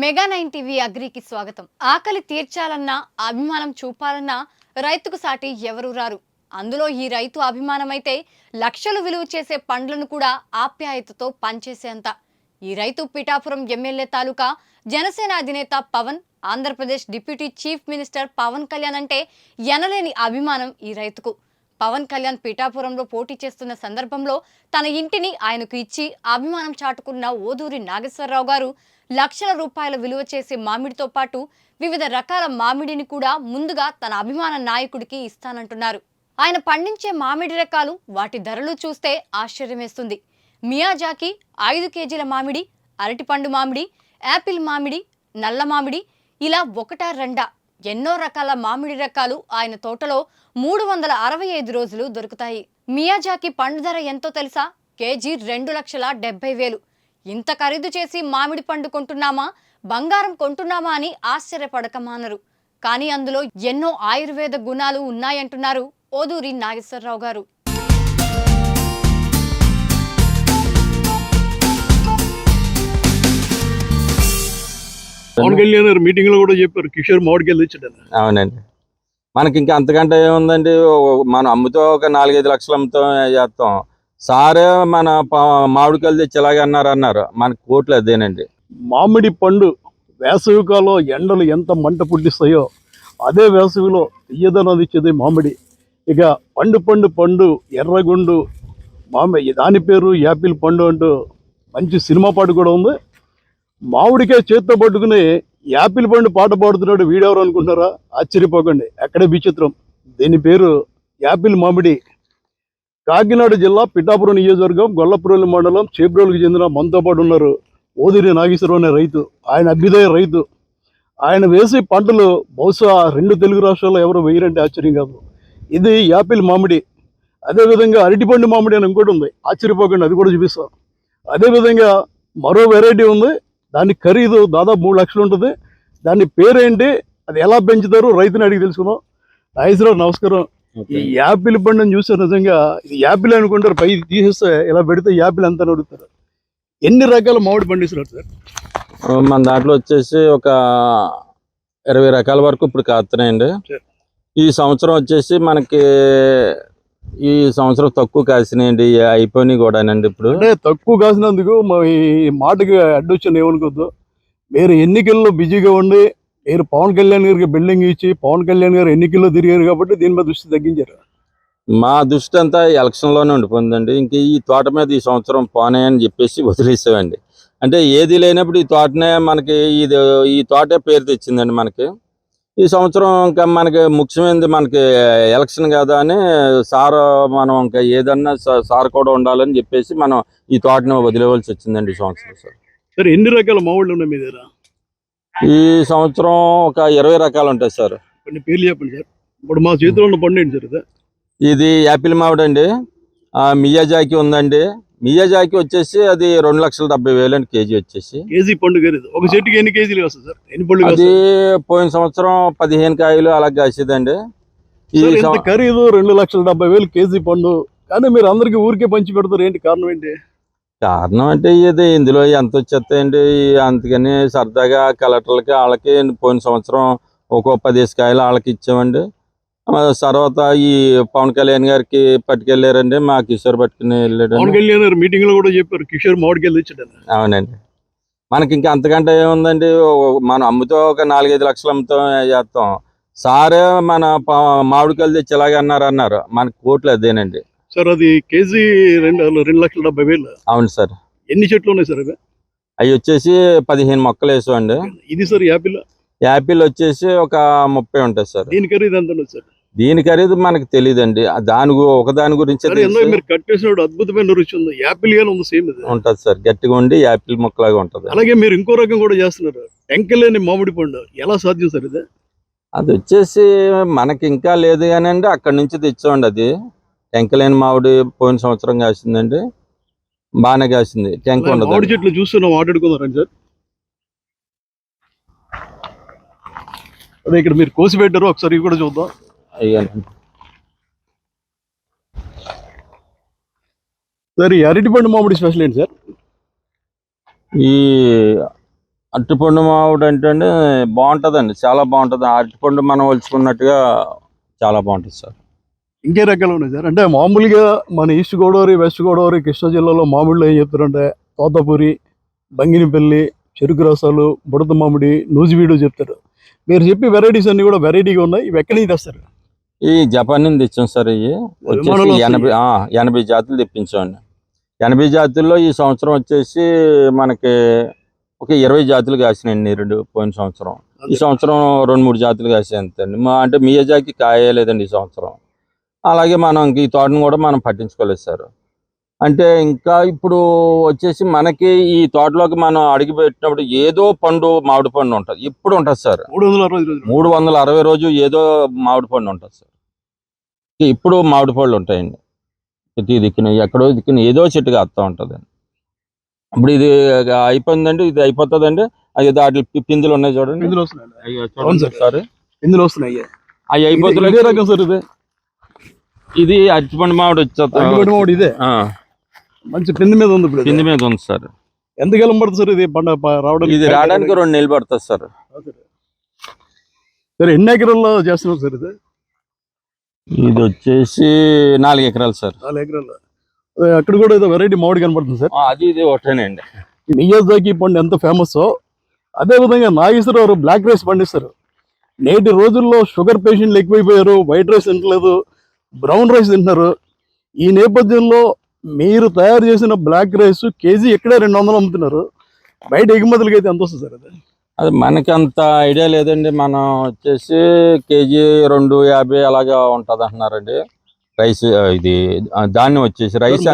Mega nine TV అగ్రికి స్వాగతం. ఆకలి తీర్చాలన్నా అభిమానం చూపాలన్నా రైతుకు సాటి ఎవరు రారు? అందులో ఈ రైతు అభిమానమైతే లక్షలు విలువ చేసే పండ్లను కూడా ఆప్యాయతతో పంచేసేంత ఈ రైతు పిఠాపురం ఎమ్మెల్యే తాలూకా జనసేన అధినేత Pawan Andhra Pradesh deputy chief minister Pawan Kalyan అంటే ఎనలేని అభిమానం ఈ రైతుకు. పవన్ కళ్యాణ్ పిఠాపురంలో పోటీ చేస్తున్న సందర్భంలో తన ఇంటిని ఆయనకు ఇచ్చి అభిమానం చాటుకున్న ఓదూరి నాగేశ్వరరావు గారు లక్షల రూపాయల విలువ చేసే మామిడితో పాటు వివిధ రకాల మామిడిని కూడా ముందుగా తన అభిమాన నాయకుడికి ఇస్తానంటున్నారు. ఆయన పండించే మామిడి రకాలు వాటి ధరలు చూస్తే ఆశ్చర్యమేస్తుంది. మియాజాకి ఐదు కేజీల మామిడి అరటిపండు మామిడి యాపిల్ మామిడి నల్ల మామిడి ఇలా ఒకటా రెండా ఎన్నో రకాల మామిడి రకాలు ఆయన తోటలో మూడు వందల అరవై ఐదు రోజులు దొరుకుతాయి. మియాజాకి పండు ధర ఎంతో తెలుసా? కేజీ రెండు లక్షల డెబ్బై వేలు. ఇంత ఖరీదు చేసి మామిడి పండు కొంటున్నామా? బంగారం కొంటున్నామా అని ఆశ్చర్యపడకమానరు. కానీ అందులో ఎన్నో ఆయుర్వేద గుణాలు ఉన్నాయంటున్నారు ఓదూరి నాగేశ్వరరావు గారు. పవన్ కళ్యాణ్ గారు మీటింగ్లో కూడా చెప్పారు కిషోర్ మామిడికాయలు అవునండి. మనకి ఇంకా అంతకంటే ఏముందండి? మనం అమ్ముతో ఒక నాలుగైదు లక్షలు అమ్ముతాం చేస్తాం. సారే మన మామిడికాయలు తెచ్చి ఇలాగే అన్నారు అన్నారు. మనకి కోట్లు అదేనండి. మామిడి పండు వేసవికాలం ఎండలు ఎంత మంట పుట్టిస్తాయో అదే వేసవిలో తీయదనం ఇచ్చేది మామిడి. ఇక పండు పండు పండు ఎర్రగుండు మామిడి దాని పేరు యాపిల్ పండు అంటూ మంచి సినిమా పాట కూడా ఉంది. మామిడికాయ చేత్తో పట్టుకుని యాపిల్ పండు పాట పాడుతున్నాడు వీడెవరు అనుకుంటారా? ఆశ్చర్యపోకండి. అక్కడే విచిత్రం. దీని పేరు యాపిల్ మామిడి. కాకినాడ జిల్లా పిఠాపురం నియోజకవర్గం గొల్లపురం మండలం చేబ్రోలుకు చెందిన మనతో పాటు ఉన్నారు ఓదిరి నాగేశ్వరరావు అనే రైతు. ఆయన అభ్యుదయ రైతు. ఆయన వేసే పంటలు బహుశా రెండు తెలుగు రాష్ట్రాల్లో ఎవరు వేయరంటే ఆశ్చర్యం కాదు. ఇది యాపిల్ మామిడి. అదేవిధంగా అరటిపండు మామిడి అని ఇంకోటి ఉంది. ఆశ్చర్యపోకండి అది కూడా చూపిస్తాం అదేవిధంగా మరో వెరైటీ ఉంది. దాని ఖరీదు దాదాపు మూడు లక్షలు ఉంటుంది. దాని పేరేంటి? అది ఎలా పెంచుతారు? రైతుని అడిగి తెలుసుకుందాం. నాగేశ్వరరావు నమస్కారం. ఈ యాపిల్ పండుని చూస్తే నిజంగా ఇది యాపిల్ అనుకుంటారు. పై తీసేస్తే ఇలా పెడితే యాపిల్ అంతా అడుగుతారు ఎన్ని రకాల మామిడి పండిస్తున్నారు సార్? మన దాంట్లో వచ్చేసి ఒక ఇరవై రకాల వరకు ఇప్పుడు కాస్తున్నాయండి. ఈ సంవత్సరం వచ్చేసి మనకి ఈ సంవత్సరం తక్కువ కాసినాయండి అయిపోయినాయి కూడానండి ఇప్పుడు. అంటే తక్కువ కాసినందుకు మా ఈ మాటకి అడ్డొచ్చిన ఏమనుకోద్దు మీరు ఎన్నికల్లో బిజీగా ఉండి మీరు పవన్ కళ్యాణ్ గారికి బిల్డింగ్ ఇచ్చి పవన్ కళ్యాణ్ గారు ఎన్నికల్లో తిరిగారు కాబట్టి దీని మీద దృష్టి తగ్గించారు. మా దృష్టి అంతా ఎలక్షన్లోనే ఉండిపోయిందండి. ఇంక ఈ తోట మీద ఈ సంవత్సరం పోనే అని చెప్పేసి వదిలేసామండి. అంటే ఏది లేనప్పుడు ఈ తోటనే మనకి ఇది ఈ తోటే పేరు తెచ్చిందండి మనకి. ఈ సంవత్సరం ఇంకా మనకి ముఖ్యమైనది మనకి ఎలక్షన్ కదా అని సార్ మనం ఇంకా ఏదన్నా సార్ కూడా ఉండాలని చెప్పేసి మనం ఈ తోటని వదిలేవలసి వచ్చిందండి ఈ సంవత్సరం సార్. సరే ఎన్ని రకాల మామిళ్ళు ఉన్నాయి మీ దగ్గర? ఈ సంవత్సరం ఒక ఇరవై రకాలు ఉంటాయి సార్. కొన్ని పేర్లు చెప్పండి సార్. ఇప్పుడు మా చేతిలో ఉన్న పండు ఏంటి సార్ ఇది? యాపిల్ మామిడి అండి. మియాజాకి ఉందండి. మియాజాకి వచ్చేసి అది రెండు లక్షల డెబ్బై వేలు అండి కేజీ వచ్చేసి. కేజీ పండు ఖరీదు ఒక చెట్టుకి ఎన్ని కేజీలు వస్తుంది సార్? ఎన్ని పళ్ళు అది? పోయిన సంవత్సరం పదిహేను కాయలు అలా కాసేదండి. ఈ ఖరీదు? రెండు లక్షల డెబ్బై వేలు కేజీ పండు. కానీ మీరు అందరికి ఊరికే పంచి పెడతారు. ఏంటి కారణం ఏంటి? కారణం అంటే ఇది ఇందులో ఎంత వచ్చేస్తాయండి? అందుకని సరదాగా కలెక్టర్లకి వాళ్ళకి పోయిన సంవత్సరం ఒక్కో పదిహేను కాయలు వాళ్ళకి ఇచ్చామండి. తర్వాత ఈ పవన్ కళ్యాణ్ గారికి పట్టుకెళ్ళారండి మా కిషోర్ పట్టుకుని వెళ్ళాడు పవన్ కళ్యాణ్ గారు మీటింగ్లో కూడా చెప్పారు కిషోర్ మామిడికాయలు తెచ్చాడని. అవునండి. మనకి ఇంకా అంతకంటే ఏముందండి మనం అమ్ముతో ఒక నాలుగైదు లక్షలు అమ్ముతాం చేస్తాం. సారే మన మామిడికాయలు తెచ్చి ఇలాగే అన్నారు అన్నారు. మనకి కోట్లు అదేనండి. సార్ అది కేజీ రెండు రెండు లక్షల డెబ్బై వేలు. అవును సార్. ఎన్ని చెట్లు ఉన్నాయి సార్ అవి? అవి వచ్చేసి పదిహేను మొక్కలు వేసామండి. ఇది సార్ యాపిల్? యాపిల్ వచ్చేసి ఒక ముప్పై ఉంటాయి సార్. దీని ఖరీదు ఎంత సార్? దీని ఖరీదు మనకు తెలియదండి దాని ఒకదాని గురించి చేసినప్పుడు అద్భుతమైన రుచి ఉంది. యాపిల్ గానే ఉంది సేమ్ ఇది. ఉంటది సార్. గట్టిగా ఉండి యాపిల్ మొక్కలాగా ఉంటది. అలాగే మీరు ఇంకో రకం కూడా చేస్తున్నారు. టెంకలేని మామిడి పండు. ఎలా సాధ్యం సార్ ఇది? అది వచ్చేసి మనకి ఇంకా లేదు కానీ అండి అక్కడి నుంచి తెచ్చామండి అది. టెంకలేని మామిడి పోయిన సంవత్సరం కాసిందండి. బాగానే కాసింది. టెంక ఉండదు చెట్లు చూస్తున్నాం మాట్లాడుకున్నారండి సార్. అదే ఇక్కడ మీరు కోసి పెట్టారు ఒకసారి కూడా చూద్దాం. అయ్యాను సార్ ఈ అరటిపండు మామిడి స్పెషల్ ఏంటి సార్? ఈ అరటిపండు మామిడి అంటే బాగుంటుందండి చాలా బాగుంటుంది. అరటిపండు మనం ఒలుచుకున్నట్టుగా చాలా బాగుంటుంది సార్. ఇంకే రకాలు ఉన్నాయి సార్. అంటే మామూలుగా మన ఈస్ట్ గోదావరి వెస్ట్ గోదావరి కృష్ణా జిల్లాలో మామిడిలో ఏం చెప్తారంటే తోతపూరి బంగినపల్లి చెరుకు రసాలు బుడత మామిడి నూజివీడు చెప్తారు. మీరు చెప్పి వెరైటీస్ అన్ని కూడా వెరైటీగా ఉన్నాయి. ఇవి ఎక్కడి నుంచి తెస్తారు? ఈ జపాన్ నుంచి తెచ్చాం సార్ ఇవి. వచ్చేసి ఎనభై ఆ, ఎనభై జాతులు తెప్పించామండి. ఎనభై జాతుల్లో ఈ సంవత్సరం వచ్చేసి మనకి ఒక ఇరవై జాతులు కాసినాయండి రెండు పోయిన సంవత్సరం. ఈ సంవత్సరం రెండు మూడు జాతులు కాసాయి అంతండి మా అంటే మియజాకి కాయలేదండి ఈ సంవత్సరం. అలాగే మనం ఈ తోటను కూడా మనం పట్టించుకోలేదు సార్. అంటే ఇంకా ఇప్పుడు వచ్చేసి మనకి ఈ తోటలోకి మనం అడిగి పెట్టినప్పుడు ఏదో పండు మామిడి పండు ఉంటుంది. ఇప్పుడు ఉంటుంది సార్? మూడు వందల అరవై రోజు ఏదో మామిడి పండు ఉంటుంది సార్. ఇప్పుడు మామిడి పళ్ళు ఉంటాయండి. ప్రతి దిక్కున ఎక్కడో దిక్కున ఏదో చెట్టు కాస్తా ఉంటుంది. ఇప్పుడు ఇది అయిపోయిందండి ఇది అయిపోతుందండి. అది దాంట్లో పి- పిందులు ఉన్నాయి చూడండి. ఇందులో వస్తున్నాయి. సార్. సార్ ఇందులో వస్తున్నాయి అవి ఇదే రకం సార్ ఇది. ఇది అరటిపండు మామిడి మామిడి ఇదే? మంచి పిండి మీద ఉంది ఇప్పుడు. పిండి మీద ఉంది సార్. ఎంత కాలం పడుతుంది సార్ ఇది పంట రావడానికి? ఇది రావడానికి రెండు నెలలు పడుతుంది సార్. సరే ఎన్ని ఎకరాల్లో చేస్తున్నారు సార్ ఇది? ఇది వచ్చేసి నాలుగు ఎకరాలు సార్. నాలుగు ఎకరాల్లో అదే అక్కడ కూడా ఏదో వెరైటీ మామిడి కనపడుతుంది సార్. అది ఇది ఒకటేనండి మియాజాకి పండు ఎంత ఫేమస్ అదే విధంగా నాగేశ్వరరావు బ్లాక్ రైస్ పండిస్తారు నేటి రోజుల్లో షుగర్ పేషెంట్లు ఎక్కువైపోయారు వైట్ రైస్ తింటలేదు బ్రౌన్ రైస్ తింటున్నారు. ఈ నేపథ్యంలో మీరు తయారు చేసిన బ్లాక్ రైస్ కేజీ ఎక్కడే రెండు వందలు అమ్ముతున్నారు. బయట ఎగుమతులకి అయితే ఎంత వస్తుంది సార్ అది? అది మనకి అంత ఐడియా లేదండి. మనం వచ్చేసి కేజీ రెండు యాభై అలాగా ఉంటది అంటున్నారండి రైస్ ఇది ధాన్యం వచ్చేసి రైస్.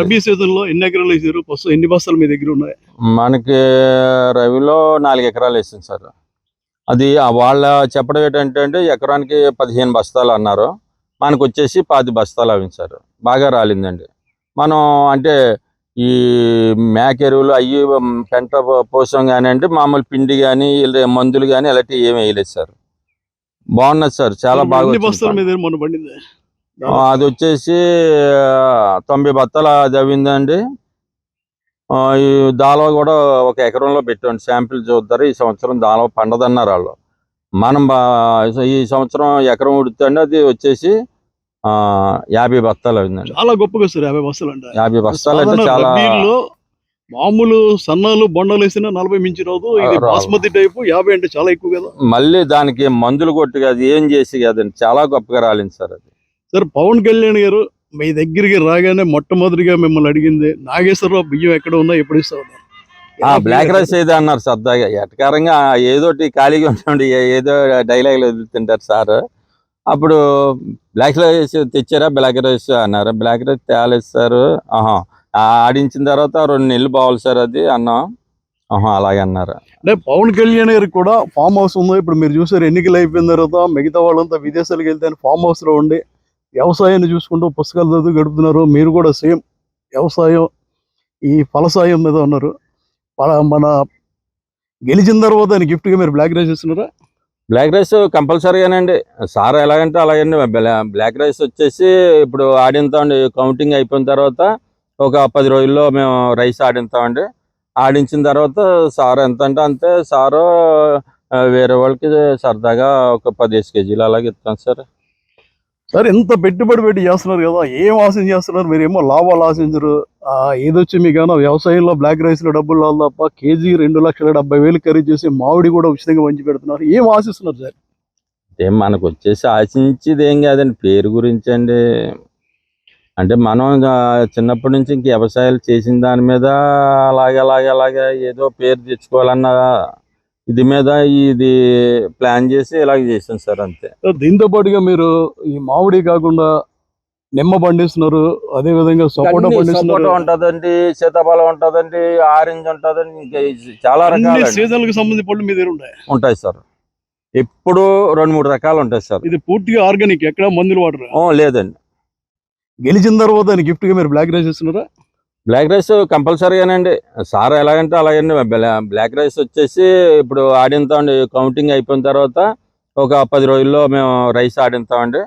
రబీ ఎన్ని ఎకరాలు వేసారు? ప్రస్తుతం ఎన్ని బస్తాలు మీ దగ్గర ఉన్నాయి? మనకి రవిలో నాలుగు ఎకరాలు వేసింది సార్. అది వాళ్ళ చెప్పడం ఏంటంటే అండి ఎకరానికి పదిహేను బస్తాలు అన్నారు. మనకు వచ్చేసి పది బస్తాలు అవి సార్. బాగా రాలిందండి. మనం అంటే ఈ మేక ఎరువులు అయ్యి పెంట పోసం కానీ అంటే మామూలు పిండి కానీ మందులు కానీ ఇలాంటివి ఏమి వేయలేదు సార్. బాగున్నది సార్ చాలా బాగా అది వచ్చేసి తొంభై బత్తాలు దవ్విందండి ఆ, ఈ దాలో కూడా ఒక ఎకరంలో పెట్టండి శాంపిల్ చూద్దరు ఈ సంవత్సరం దాలో పండదన్నారు వాళ్ళు. మనం బా- ఈ సంవత్సరం ఎకరం ఉడుతుండి అది వచ్చేసి యాభై అయిందండి చాలా గొప్పగా వస్తారు యాభై బస్తాలు అంటే. యాభై బస్తాలు అంటే చాలా మామూలు సన్నాలు బొండలు వేసినా నలభై మించి రాదు. ఇది. బాస్మతి టైపు యాభై అంటే చాలా ఎక్కువ కదా. మళ్ళీ దానికి మందులు కొట్టి అది ఏం చేసి కదండి చాలా గొప్పగా రాలింది సార్ అది. సార్ పవన్ కళ్యాణ్ గారు మీ దగ్గరికి రాగానే మొట్టమొదటిగా మిమ్మల్ని అడిగింది నాగేశ్వరరావు బియ్యం ఎక్కడ ఉన్నా ఎప్పుడు ఇస్తా ఉన్నారు. ఆ బ్లాక్ రైస్ ఏదో అన్నారు సరదాగా. ఎటకారంగా ఏదోటి ఖాళీగా ఉంటుండి ఏదో డైలాగులు వదులుతుంటారు సార్. అప్పుడు బ్లాక్ రైస్ తెచ్చారా? బ్లాక్ రైస్ అన్నారు? బ్లాక్ రైస్ తేలేదు సార్. ఆహా. ఆడించిన తర్వాత రెండు నెలలు బావాలి సార్ అది అన్నాం. ఆహా అలాగే అన్నారు. అంటే పవన్ కళ్యాణ్ గారికి కూడా ఫామ్ హౌస్ ఉంది. ఇప్పుడు మీరు చూసారు ఎన్నికలు అయిపోయిన తర్వాత మిగతా వాళ్ళంతా విదేశాలకు వెళ్తే ఫామ్ హౌస్లో ఉండి వ్యవసాయాన్ని చూసుకుంటూ పుస్తకాలు చదువు గడుపుతున్నారు. మీరు కూడా సేమ్ వ్యవసాయం ఈ ఫలసాయం మీద ఉన్నారు. మన- మన గెలిచిన తర్వాత గిఫ్ట్గా గా మీరు బ్లాక్ రైస్ ఇస్తున్నారా బ్లాక్ రైస్ కంపల్సరీగానండి. సార్ ఎలాగంటే అలాగండి. బ్లాక్ రైస్ వచ్చేసి ఇప్పుడు ఆడింతామండి కౌంటింగ్ అయిపోయిన తర్వాత ఒక పది రోజుల్లో మేము రైస్ ఆడింతామండి ఆడించిన తర్వాత సార్ ఎంత అంటే అంతే. సారు వేరే వాళ్ళకి సరదాగా ఒక పదిహేను కేజీలు అలాగే ఇస్తాం సార్. సార్ ఎంత పెట్టుబడి పెట్టి చేస్తున్నారు కదా ఏం ఆశించి చేస్తున్నారు? మీరు ఏమో లాభాలు ఆశించరు. ఆ, ఏదొచ్చి మీకు వ్యవసాయంలో బ్లాక్ రైస్లో డబ్బులు రాదు తప్ప కేజీ రెండు లక్షల డెబ్బై వేలు ఖరీదు చేసి మామిడి కూడా ఉచితంగా పంచి పెడుతున్నారు. ఏం ఆశిస్తున్నారు సార్? ఏం మనకు వచ్చేసి ఆశించేది ఏం కాదండి పేరు గురించి అండి. అంటే మనం చిన్నప్పటి నుంచి ఇంక వ్యవసాయాలు చేసిన దాని మీద అలాగే అలాగే అలాగే ఏదో పేరు తెచ్చుకోవాలన్న ఇది మీద ఇది ప్లాన్ చేసి ఇలాగ చేసాం సార్ అంతే. దీంతో పాటుగా మీరు ఈ మామిడి కాకుండా నిమ్మ పండిస్తున్నారు అదే విధంగా సపోటా పండిస్తున్నారు. ఉంటదండి సీతాఫలం ఉంటదండి ఆరెంజ్ ఉంటదండి చాలా రకాలు సీజన్లకు సంబంధించి పళ్ళు మీ దగ్గర ఉంటాయి? ఉంటాయి సార్. ఎప్పుడు రెండు మూడు రకాలు ఉంటాయి సార్. ఇది పూర్తిగా ఆర్గానిక్ ఎక్కడ మందులు వాడరు? లేదండి. గెలిచిన తర్వాత gift గా మీరు బ్లాక్ రైస్ ఇస్తున్నారా? బ్లాక్ రైస్ కంపల్సరీగానండి. సార్ ఎలాగంటే అలాగండి. బ్లాక్ రైస్ వచ్చేసి ఇప్పుడు ఆడింతామండి. కౌంటింగ్ అయిపోయిన తర్వాత ఒక పది రోజుల్లో మేము రైస్ ఆడింతామండి.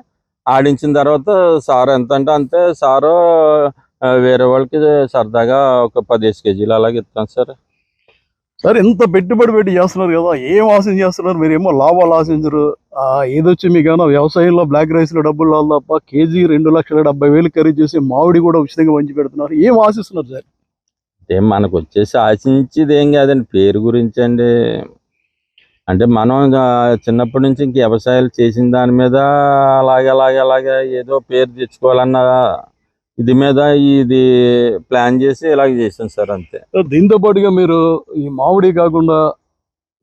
ఆడించిన తర్వాత సార్ ఎంత అంటే అంతే. సారు వేరే వాళ్ళకి సరదాగా ఒక పదిహేను కేజీలు అలాగే ఇస్తాం సార్. సార్ ఎంత పెట్టుబడి పెట్టి చేస్తున్నారు కదా ఏం ఆశించి చేస్తున్నారు? మీరు ఏమో లాభాలు ఆశించరు. ఆ, ఏదొచ్చి మీకైనా వ్యవసాయంలో బ్లాక్ రైస్లో డబ్బులు రాదు తప్ప కేజీ రెండు లక్షల డెబ్బై వేలు ఖరీదు చేసి మామిడి కూడా ఉచితంగా పంచి పెడుతున్నారు. ఏం ఆశిస్తున్నారు సార్? అంటే మనకు వచ్చేసి ఆశించేది ఏం కాదండి పేరు గురించి అండి. అంటే మనం చిన్నప్పటి నుంచి ఇంక వ్యవసాయాలు చేసిన దాని మీద అలాగే అలాగే అలాగే ఏదో పేరు తెచ్చుకోవాలన్న ఇది మీద ఇది ప్లాన్ చేసి ఇలాగ చేసాం సార్ అంతే. దీంతో పాటుగా మీరు ఈ మామిడి కాకుండా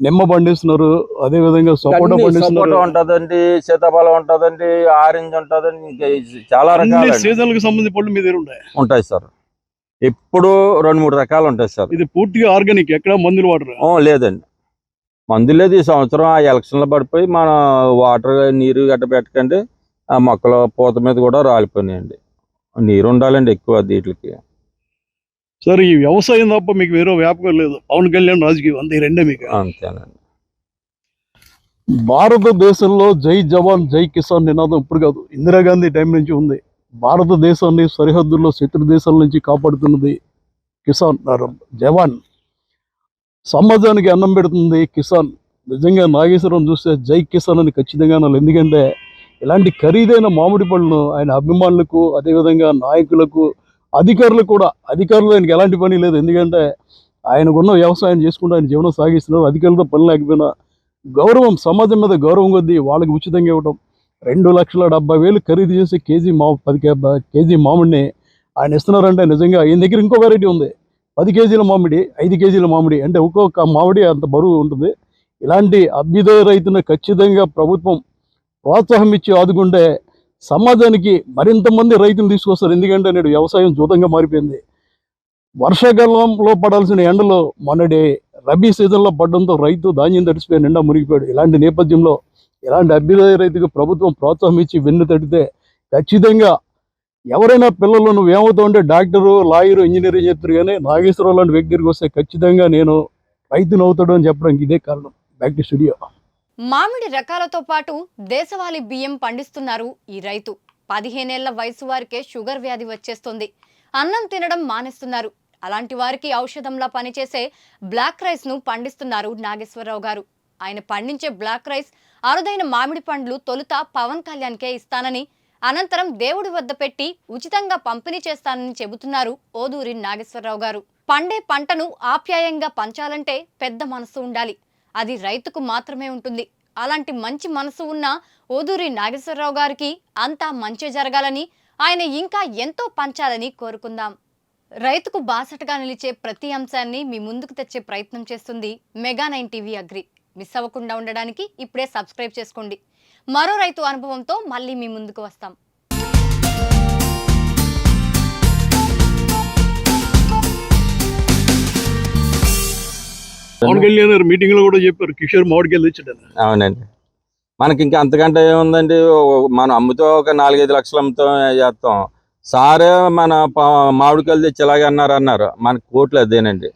నిమ్మ పండిస్తున్నారు అదే విధంగా సపోటా పండిస్తున్నారు. ఉంటదండి సీతాఫలం ఉంటదండి ఆరెంజ్ ఉంటదండి చాలా రకాలు సీజన్లకు సంబంధించిన పళ్ళు మీ దగ్గర ఉంటాయి? ఉంటాయి సార్. ఎప్పుడు రెండు మూడు రకాలు ఉంటాయి సార్. ఇది పూర్తిగా ఆర్గానిక్ ఎక్కడ మందులు వాడరు? ఓ, లేదండి. మందు లేదు ఈ సంవత్సరం ఆ ఎలక్షన్లో పడిపోయి మన వాటర్ నీరు గట్ట పెట్టకండి ఆ మొక్కల పూత మీద కూడా రాలిపోయినాయండి. నీరు ఉండాలండి ఎక్కువ వీటికి. సార్ ఈ వ్యవసాయం తప్ప మీకు వేరే వ్యాపకం లేదు. పవన్ కళ్యాణ్ రాజకీయం అంతే రెండే మీకు. అంతేనండి. భారతదేశంలో జై జవాన్ జై కిసాన్ నినాదం ఇప్పుడు కాదు. ఇందిరాగాంధీ టైం నుంచి ఉంది. భారతదేశాన్ని సరిహద్దుల్లో శత్రు దేశాల నుంచి కాపాడుతున్నది కిసాన్ నరం జవాన్. సమాజానికి అన్నం పెడుతుంది కిసాన్. నిజంగా నాగేశ్వరం చూస్తే జై కిసాన్ అని ఖచ్చితంగా అనాలి. ఎందుకంటే ఇలాంటి ఖరీదైన మామిడి పళ్ళను ఆయన అభిమానులకు అదేవిధంగా నాయకులకు అధికారులకు కూడా అధికారులు ఆయనకి ఎలాంటి పని లేదు. ఎందుకంటే ఆయనకున్న వ్యవసాయం చేసుకుంటూ ఆయన జీవనం సాగిస్తున్నారు. అధికారులతో పని లేకపోయినా గౌరవం సమాజం మీద గౌరవం కొద్దీ వాళ్ళకి ఉచితంగా ఇవ్వడం రెండు లక్షల డెబ్బై వేలు ఖరీదు చేసి కేజీ మా పది కేజీ మామిడిని ఆయన ఇస్తున్నారంటే నిజంగా ఈయన దగ్గర ఇంకో వెరైటీ ఉంది. పది కేజీల మామిడి ఐదు కేజీల మామిడి అంటే ఒక్కొక్క మామిడి అంత బరువు ఉంటుంది. ఇలాంటి అభ్యుదయ రైతును ఖచ్చితంగా ప్రభుత్వం ప్రోత్సాహం ఇచ్చి ఆదుకుంటే సమాజానికి మరింత మంది రైతులు తీసుకొస్తారు. ఎందుకంటే నేడు వ్యవసాయం జూతంగా మారిపోయింది. వర్షాకాలంలో పడాల్సిన ఎండలు మొన్నటి రబీ సీజన్లో పడడంతో రైతు ధాన్యం తడిసిపోయి నిండా మునిగిపోయాడు. ఇలాంటి నేపథ్యంలో ఇలాంటి అభ్యుదయ రైతుకు ప్రభుత్వం ప్రోత్సాహం ఇచ్చి వెన్ను తడితే ఖచ్చితంగా ఎవరైనా పిల్లలు నువ్వు ఏమవుతావు అంటే డాక్టరు లాయరు ఇంజనీర్ చెప్తారు కానీ నాగేశ్వరరావు లాంటి వ్యక్తి దగ్గరికి వస్తే ఖచ్చితంగా నేను రైతును అవుతాడు అని చెప్పడానికి ఇదే కారణం. Back to studio. మామిడి రకాలతో పాటు దేశవాళీ బియ్యం పండిస్తున్నారు ఈ రైతు. పదిహేనేళ్ళ వయసు వారికే షుగర్ వ్యాధి వచ్చేస్తుంది. అన్నం తినడం మానేస్తున్నారు. అలాంటి వారికి ఔషధంలా పనిచేసే బ్లాక్ రైస్ను పండిస్తున్నారు నాగేశ్వరరావు గారు. ఆయన పండించే బ్లాక్ రైస్ అరుదైన మామిడి పండ్లు తొలుత పవన్ కళ్యాణ్కే ఇస్తానని అనంతరం దేవుడి వద్ద పెట్టి ఉచితంగా పంపిణీ చేస్తానని చెబుతున్నారు ఓదూరి నాగేశ్వరరావు గారు. పండే పంటను ఆప్యాయంగా పంచాలంటే పెద్ద మనసు ఉండాలి. అది రైతుకు మాత్రమే ఉంటుంది. అలాంటి మంచి మనసు ఉన్న ఓదూరి నాగేశ్వరరావు గారికి అంతా మంచి జరగాలని ఆయన ఇంకా ఎంతో పంచాలని కోరుకుందాం. రైతుకు బాసటగా నిలిచే ప్రతి అంశాన్ని మీ ముందుకు తెచ్చే ప్రయత్నం చేస్తుంది mega nine TV agri. Miss అవ్వకుండా ఉండడానికి ఇప్పుడే సబ్స్క్రైబ్ చేసుకోండి. మరో రైతు అనుభవంతో మళ్ళీ మీ ముందుకు వస్తాం. పవన్ కళ్యాణ్ గారు మీటింగ్లో కూడా చెప్పారు కిషోర్ మామిడికాయలు తెచ్చాడని. అవునండి. మనకి ఇంకా అంతకంటే ఏముందండి? మనం అమ్ముతో ఒక నాలుగైదు లక్షలు అమ్ముతాం చేస్తాం. సారే మన మామిడికాయలు తెచ్చి ఇలాగ అన్నారు అన్నారు. మనకి కోట్లు అదేనండి.